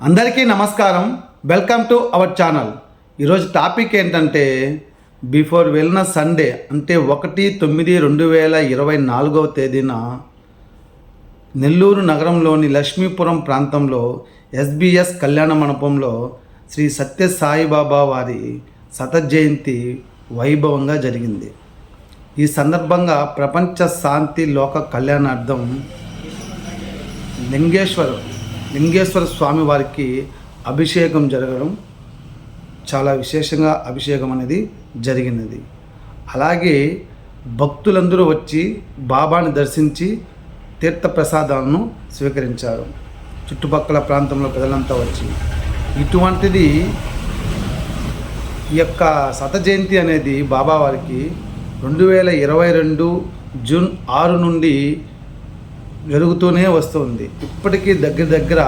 అందరికీ నమస్కారం. Welcome to our channel ఈరోజు టాపిక్ ఏంటంటే బిఫోర్ వెళ్ళిన సండే అంటే ఒకటి తొమ్మిది రెండు వేల ఇరవై నాలుగవ తేదీన నెల్లూరు నగరంలోని లక్ష్మీపురం ప్రాంతంలో ఎస్బిఎస్ కళ్యాణ మండపంలో శ్రీ సత్య సాయిబాబా వారి శత జయంతి వైభవంగా జరిగింది. ఈ సందర్భంగా ప్రపంచ శాంతి లోక కళ్యాణార్థం లింగేశ్వరం లింగేశ్వర స్వామి వారికి అభిషేకం జరగడం చాలా విశేషంగా అభిషేకం అనేది జరిగినది. అలాగే భక్తులందరూ వచ్చి బాబాని దర్శించి తీర్థ ప్రసాదాలను స్వీకరించారు. చుట్టుపక్కల ప్రాంతంలో ప్రజలంతా వచ్చి. ఇటువంటిది ఈ యొక్క శత జయంతి అనేది బాబా వారికి రెండు వేల ఇరవై రెండు జూన్ ఆరు నుండి జరుగుతూనే వస్తుంది. ఇప్పటికీ దగ్గర దగ్గర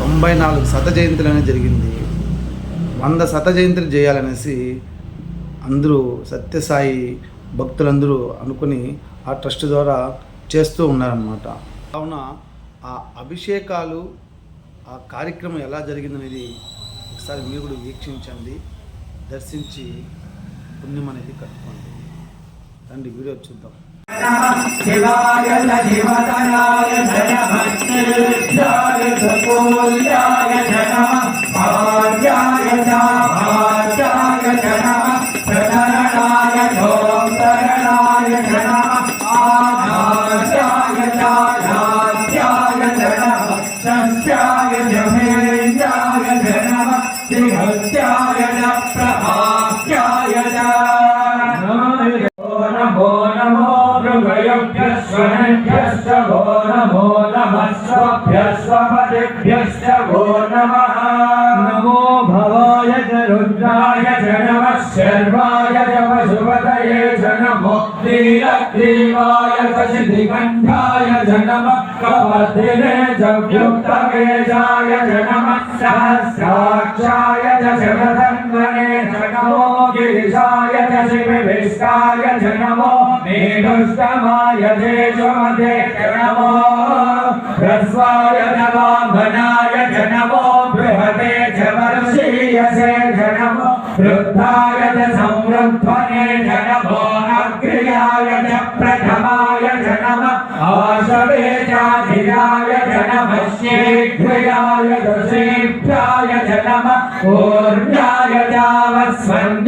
తొంభై నాలుగు శత జయంతులు అనేది జరిగింది. వంద శత జయంతులు చేయాలనేసి అందరూ సత్యసాయి భక్తులందరూ అనుకుని ఆ ట్రస్ట్ ద్వారా చేస్తూ ఉన్నారన్నమాట. కావున ఆ అభిషేకాలు ఆ కార్యక్రమం ఎలా జరిగిందనేది ఒకసారి మీరు కూడా వీక్షించండి. దర్శించి పుణ్యం అనేది కట్టుకోండి. రండి వీడియో చూద్దాం. శివాయ శివతనాయ జయ భక్తిజాయ సకూల్యాయ జన భార్యాయ భార్యాయ జన ప్రచరణాయ ధోతరణాయ జన ఆధార్యాయ రాజ్యాయ జన సస్యాయ జమేంద్రాయ జన శ్రీహత్యాయ ప్రభాక్యాయ నమో स्वभ्यस्वभ्यश्च भो नमो नमः स्वभ्यस्वपदिभ्यश्च भो नमः। नमो भवाय च रुद्राय च नमः। शर्वाय च पशुपतये च नमो। जनमश्चाक्षाय च सिद्धिकण्ठाय च नमः। कवर्धिने च व्युक्तकेशाय च नमः। सहस्राक्षाय च शरधन्वने च नमो शिविष्टाय च नमो मेघुस्तमाय देशमदे नमो ह्रस्वाय नवाभनाय च नमो बृहते च वर्षीयसे च नमो वृद्धाय च संवृद्धने च नमो अग्र्याय च प्रथमाय च नम आशवे चाधिराय च नमः शीघ्रयाय च च नम पूर्णाय चावस्वन्द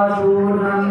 హరిద్రాచూర్ణం